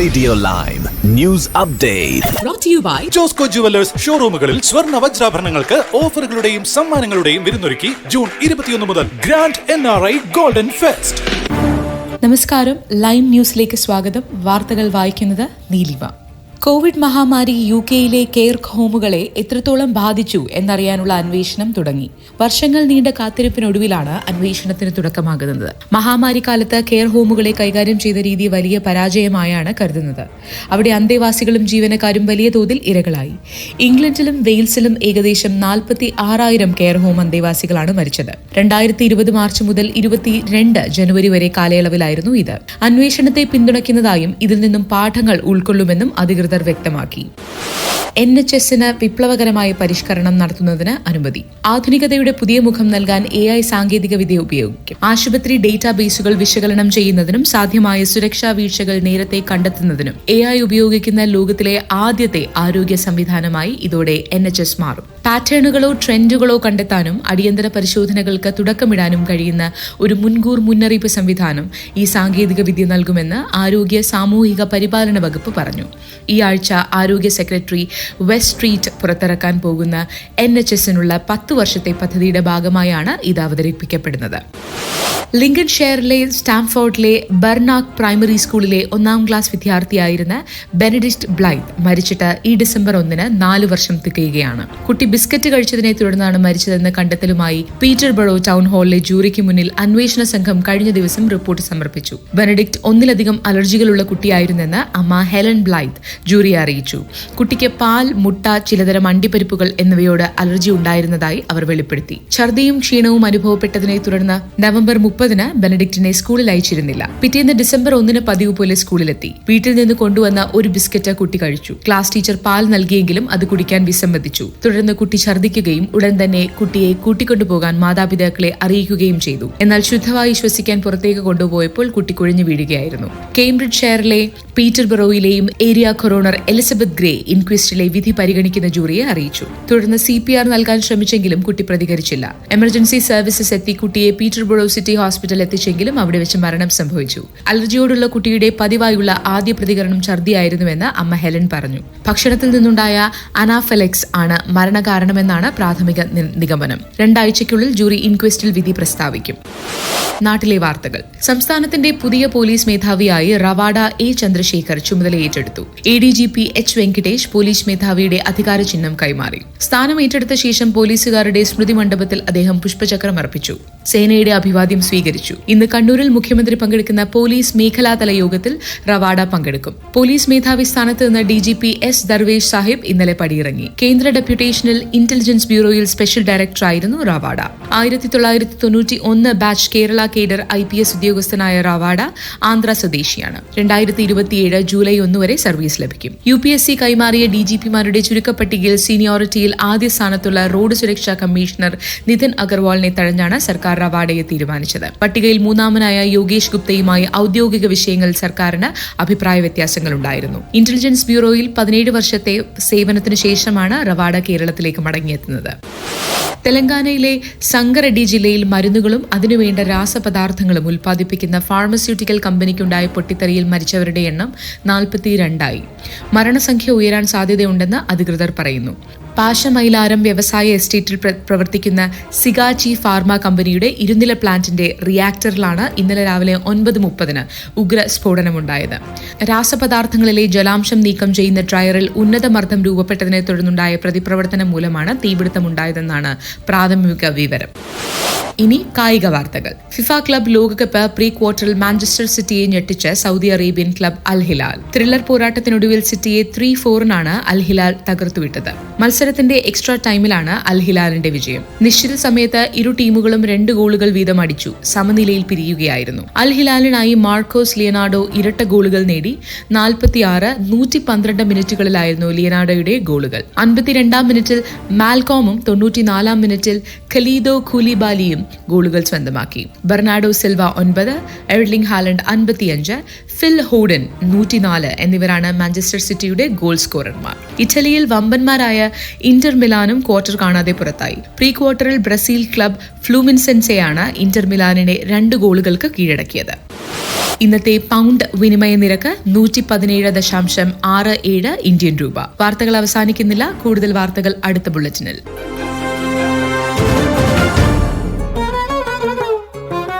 Radio live news update brought to you by Josco jewellers ഷോറൂമുകളിൽ സ്വർണ വജ്രാഭരണങ്ങൾക്ക് ഓഫറുകളുടെയും സമ്മാനങ്ങളുടെയും വിരുന്നൊരുക്കി ജൂൺ ഇരുപത്തിയൊന്ന് മുതൽ grand N R I golden fest. നമസ്കാരം. ലൈം ന്യൂസിലേക്ക് സ്വാഗതം. വാർത്തകൾ വായിക്കുന്നത് നീലിമ കോവിഡ് മഹാമാരി യു കെയിലെ കെയർ ഹോമുകളെ എത്രത്തോളം ബാധിച്ചു എന്നറിയാനുള്ള അന്വേഷണം തുടങ്ങി. വർഷങ്ങൾ നീണ്ട കാത്തിരിപ്പിനൊടുവിലാണ് അന്വേഷണത്തിന് തുടക്കമാകുന്നത്. മഹാമാരി കാലത്ത് കെയർ ഹോമുകളെ കൈകാര്യം ചെയ്ത രീതി വലിയ പരാജയമായാണ് കരുതുന്നത്. അവിടെ അന്തേവാസികളും ജീവനക്കാരും വലിയ തോതിൽ ഇരകളായി. ഇംഗ്ലണ്ടിലും വെയിൽസിലും ഏകദേശം നാൽപ്പത്തി ആറായിരം കെയർ ഹോം അന്തേവാസികളാണ് മരിച്ചത്. രണ്ടായിരത്തി ഇരുപത് മാർച്ച് മുതൽ ഇരുപത്തിരണ്ട് ജനുവരി വരെ കാലയളവിലായിരുന്നു ഇത്. അന്വേഷണത്തെ പിന്തുണയ്ക്കുന്നതായും ഇതിൽ നിന്നും പാഠങ്ങൾ ഉൾക്കൊള്ളുമെന്നും അധികൃതർ വ്യക്തമാക്കി എൻ എച്ച് എസിന് വിപ്ലവകരമായ പരിഷ്കരണം നടത്തുന്നതിന് അനുമതി. ആധുനികതയുടെ പുതിയ മുഖം നൽകാൻ എ ഐ സാങ്കേതിക വിദ്യ ഉപയോഗിക്കും. ആശുപത്രി ഡേറ്റാബേസുകൾ വിശകലനം ചെയ്യുന്നതിനും സാധ്യമായ സുരക്ഷാ വീഴ്ചകൾ നേരത്തെ കണ്ടെത്തുന്നതിനും എ ഐ ഉപയോഗിക്കുന്ന ലോകത്തിലെ ആദ്യത്തെ ആരോഗ്യ സംവിധാനമായി ഇതോടെ എൻ എച്ച് എസ് മാറും. പാറ്റേണുകളോ ട്രെൻഡുകളോ കണ്ടെത്താനും അടിയന്തര പരിശോധനകൾക്ക് തുടക്കമിടാനും കഴിയുന്ന ഒരു മുൻകൂർ മുന്നറിയിപ്പ് സംവിധാനം ഈ സാങ്കേതിക വിദ്യ നൽകുമെന്ന് ആരോഗ്യ സാമൂഹിക പരിപാലന വകുപ്പ് പറഞ്ഞു. ഈ ആഴ്ച ആരോഗ്യ സെക്രട്ടറി വെസ്റ്റ് സ്ട്രീറ്റ് പുറത്തിറക്കാൻ പോകുന്ന എൻ എച്ച് എസിനുള്ള പത്ത് വർഷത്തെ പദ്ധതിയുടെ ഭാഗമായാണ് ഇത് അവതരിപ്പിക്കപ്പെടുന്നത്. ലിങ്കൺ ഷെയറിലെ സ്റ്റാംഫോർഡിലെ ബർനാക് പ്രൈമറി സ്കൂളിലെ ഒന്നാം ക്ലാസ് വിദ്യാർത്ഥിയായിരുന്ന ബെനഡിസ്റ്റ് ബ്ലൈത്ത് മരിച്ചിട്ട് ഈ ഡിസംബർ ഒന്നിന് നാല് വർഷം തികയുകയാണ്. കുട്ടി ബിസ്ക്കറ്റ് കഴിച്ചതിനെ തുടർന്നാണ് മരിച്ചതെന്ന കണ്ടെത്തലുമായി പീറ്റർ ബറോ ടൗൺ ഹാളിലെ ജൂറിക്ക് മുന്നിൽ അന്വേഷണ സംഘം കഴിഞ്ഞ ദിവസം റിപ്പോർട്ട് സമർപ്പിച്ചു. ബെനഡിക്ട് ഒന്നിലധികം അലർജികളുള്ള കുട്ടിയായിരുന്നെന്ന് അമ്മ ഹെലൻ ബ്ലൈത്ത് ജൂറിയെ അറിയിച്ചു. കുട്ടിക്ക് പാൽ മുട്ട ചിലതരം അണ്ടിപ്പരിപ്പുകൾ എന്നിവയോട് അലർജി ഉണ്ടായിരുന്നതായി അവർ വെളിപ്പെടുത്തി. ഛർദിയും ക്ഷീണവും അനുഭവപ്പെട്ടതിനെ തുടർന്ന് നവംബർ മുപ്പതിന് ബെനഡിക്റ്റിനെ സ്കൂളിൽ അയച്ചിരുന്നില്ല. പിറ്റേന്ന് ഡിസംബർ ഒന്നിന് പതിവ് പോലെ സ്കൂളിലെത്തി. വീട്ടിൽ നിന്ന് കൊണ്ടുവന്ന ഒരു ബിസ്ക്കറ്റ് കുട്ടി കഴിച്ചു. ക്ലാസ് ടീച്ചർ പാൽ നൽകിയെങ്കിലും അത് കുടിക്കാൻ വിസമ്മതിച്ചു. തുടർന്ന് കുട്ടി ഛർദ്ദിക്കുകയും ഉടൻ തന്നെ കുട്ടിയെ കൂട്ടിക്കൊണ്ടുപോകാൻ മാതാപിതാക്കളെ അറിയിക്കുകയും ചെയ്തു. എന്നാൽ ശുദ്ധവായു ശ്വസിക്കാൻ പുറത്തേക്ക് കൊണ്ടുപോയപ്പോൾ കുട്ടി കുഴഞ്ഞു വീഴുകയായിരുന്നു. കേംബ്രിഡ്ജ് ഷെയറിലെ പീറ്റർ ബറോയിലെയും ഏരിയ കൊറോണർ എലിസബത്ത് ഗ്രേ ഇൻക്വസ്റ്റിലെ വിധി പരിഗണിക്കുന്ന ജൂറിയെ അറിയിച്ചു. തുടർന്ന് സി പി ആർ നൽകാൻ ശ്രമിച്ചെങ്കിലും കുട്ടി പ്രതികരിച്ചില്ല. എമർജൻസി സർവീസസ് എത്തി കുട്ടിയെ പീറ്റർ ബറോ സിറ്റി ഹോസ്പിറ്റൽ എത്തിച്ചെങ്കിലും അവിടെ വെച്ച് മരണം സംഭവിച്ചു. അലർജിയോടുള്ള കുട്ടിയുടെ പതിവായുള്ള ആദ്യ പ്രതികരണം ഛർദിയായിരുന്നുവെന്ന് അമ്മ ഹെലൻ പറഞ്ഞു. ഭക്ഷണത്തിൽ നിന്നുണ്ടായ അനാഫെലക്സ് ആണ് മരണകാരണമെന്നാണ് പ്രാഥമിക നിഗമനം. രണ്ടാഴ്ചയ്ക്കുള്ളിൽ ജൂറി ഇൻക്വസ്റ്റിൽ വിധി പ്രസ്താവിക്കും. നാട്ടിലെ വാർത്തകൾ. സംസ്ഥാനത്തിന്റെ പുതിയ പോലീസ് മേധാവിയായി Ravada A Chandrasekhar ചുമതലയേറ്റെടുത്തു A D G P H Venkatesh police മേധാവിയുടെ അധികാര ചിഹ്നം കൈമാറി. സ്ഥാനം ഏറ്റെടുത്ത ശേഷം പോലീസുകാരുടെ സ്മൃതി മണ്ഡപത്തിൽ അദ്ദേഹം പുഷ്പചക്രം അർപ്പിച്ചു. സേനയുടെ അഭിവാദ്യം സ്വീകരിച്ചു. ഇന്ന് കണ്ണൂരിൽ മുഖ്യമന്ത്രി പങ്കെടുക്കുന്ന പോലീസ് മേഖലാതല യോഗത്തിൽ റവാഡ പങ്കെടുക്കും. പോലീസ് മേധാവി സ്ഥാനത്ത് നിന്ന് D G P S Darvesh Sahib ഇന്നലെ പടിയിറങ്ങി. കേന്ദ്ര ഡെപ്യൂട്ടേഷണൽ ഇന്റലിജൻസ് ബ്യൂറോയിൽ സ്പെഷ്യൽ ഡയറക്ടറായിരുന്നു റവാഡ. ആയിരത്തി തൊള്ളായിരത്തി തൊണ്ണൂറ്റി ഒന്ന് batch Kerala cadre I P S ഉദ്യോഗസ്ഥനായ റവാഡ ആന്ധ്ര സ്വദേശിയാണ്. രണ്ടായിരത്തി ഇരുപത്തിയേഴ് ജൂലൈ ഒന്ന് വരെ സർവീസ് ലഭിക്കും. യു പി എസ് സി കൈമാറിയ ഡി ജി പിമാരുടെ ചുരുക്കപ്പട്ടികയിൽ സീനിയോറിറ്റിയിൽ ആദ്യ സ്ഥാനത്തുള്ള റോഡ് സുരക്ഷാ കമ്മീഷണർ നിതിൻ അഗർവാളിനെ തഴഞ്ഞാണ് സർക്കാർ റവാഡയെ തീരുമാനിച്ചത്. പട്ടികയിൽ മൂന്നാമനായ യോഗേഷ് ഗുപ്തയുമായി ഔദ്യോഗിക വിഷയങ്ങളിൽ സർക്കാരിന് അഭിപ്രായ വ്യത്യാസങ്ങളുണ്ടായിരുന്നു. ഇന്റലിജൻസ് ബ്യൂറോയിൽ പതിനേഴ് വർഷത്തെ സേവനത്തിനു ശേഷമാണ് റവാഡ കേരളത്തിലേക്ക് മടങ്ങിയെത്തുന്നത്. തെലങ്കാനയിലെ സംഗറെഡ്ഡി ജില്ലയിൽ മരുന്നുകളും അതിനുവേണ്ട രാസപദാർത്ഥങ്ങളും ഉൽപ്പാദിപ്പിക്കുന്ന ഫാർമസ്യൂട്ടിക്കൽ കമ്പനിക്കുണ്ടായ പൊട്ടിത്തെറിയിൽ മരിച്ചവരുടെ എണ്ണം നാൽപ്പത്തിരണ്ടായി. മരണസംഖ്യ ഉയരാൻ സാധ്യതയുണ്ടെന്ന് അധികൃതർ പറയുന്നു. പാശമൈലാരം വ്യവസായ എസ്റ്റേറ്റിൽ പ്രവർത്തിക്കുന്ന സിഗാച്ചി ഫാർമ കമ്പനിയുടെ ഇരുനില പ്ലാന്റിന്റെ റിയാക്ടറിലാണ് ഇന്നലെ രാവിലെ ഒൻപത് മുപ്പതിന് ഉഗ്ര സ്ഫോടനമുണ്ടായത് രാസപദാർത്ഥങ്ങളിലെ ജലാംശം നീക്കം ചെയ്യുന്ന ഡ്രയറിൽ ഉന്നത മർദ്ദം രൂപപ്പെട്ടതിനെ തുടർന്നുണ്ടായ പ്രതിപ്രവർത്തനം മൂലമാണ് തീപിടുത്തമുണ്ടായതെന്നാണ് പ്രാഥമിക വിവരം. ഇനി കായിക വാർത്തകൾ. ഫിഫ ക്ലബ് ലോകകപ്പ് പ്രീ ക്വാർട്ടറിൽ മാഞ്ചസ്റ്റർ സിറ്റിയെ ഞെട്ടിച്ച് Saudi Arabian club Al Hilal. Thriller പോരാട്ടത്തിനൊടുവിൽ സിറ്റിയെ ത്രീ ഫോറിനാണ് അൽ ഹിലാൽ തകർത്തുവിട്ടത്. മത്സരത്തിന്റെ എക്സ്ട്രാ ടൈമിലാണ് അൽ ഹിലാലിന്റെ വിജയം. നിശ്ചിത സമയത്ത് ഇരു ടീമുകളും രണ്ട് ഗോളുകൾ വീതം അടിച്ചു സമനിലയിൽ പിരിയുകയായിരുന്നു. അൽ ഹിലാലിനായി മാർക്കോസ് ലിയനാഡോ ഇരട്ട ഗോളുകൾ നേടി നാൽപ്പത്തിയാറ് നൂറ്റി പന്ത്രണ്ട് മിനിറ്റുകളിലായിരുന്നു ലിയനാഡോയുടെ ഗോളുകൾ. അൻപത്തിരണ്ടാം മിനിറ്റിൽ മാൽകോമും തൊണ്ണൂറ്റിനാലാം മിനിറ്റിൽ ഖലീദോ ഖൂലിബാലിയും ഗോളുകൾ സ്വന്തമാക്കി. ബെർണാഡോ സിൽവ ഒൻപത് എർലിംഗ് ഹാലൻഡ് അൻപത്തിയഞ്ച് ഫിൽ ഹോഡൻ നൂറ്റിനാല് എന്നിവരാണ് മാഞ്ചസ്റ്റർ സിറ്റിയുടെ ഗോൾ സ്കോറർമാർ. ഇറ്റലിയിൽ വമ്പന്മാരായ ഇന്റർ മിലാനും ക്വാർട്ടർ കാണാതെ പുറത്തായി. പ്രീ ക്വാർട്ടറിൽ ബ്രസീൽ ക്ലബ് ഫ്ലൂമിൻസെൻസെയാണ് ഇന്റർ മിലാനിനെ രണ്ട് ഗോളുകൾക്ക് കീഴടക്കിയത്. ഇന്നത്തെ പൗണ്ട് വിനിമയ നിരക്ക് നൂറ്റി പതിനേഴ് ദശാംശം ആറ് ഏഴ് ഇന്ത്യൻ രൂപ. വാർത്തകൾ അവസാനിക്കുന്നില്ല. കൂടുതൽ വാർത്തകൾ അടുത്ത ബുള്ളറ്റിനിൽ.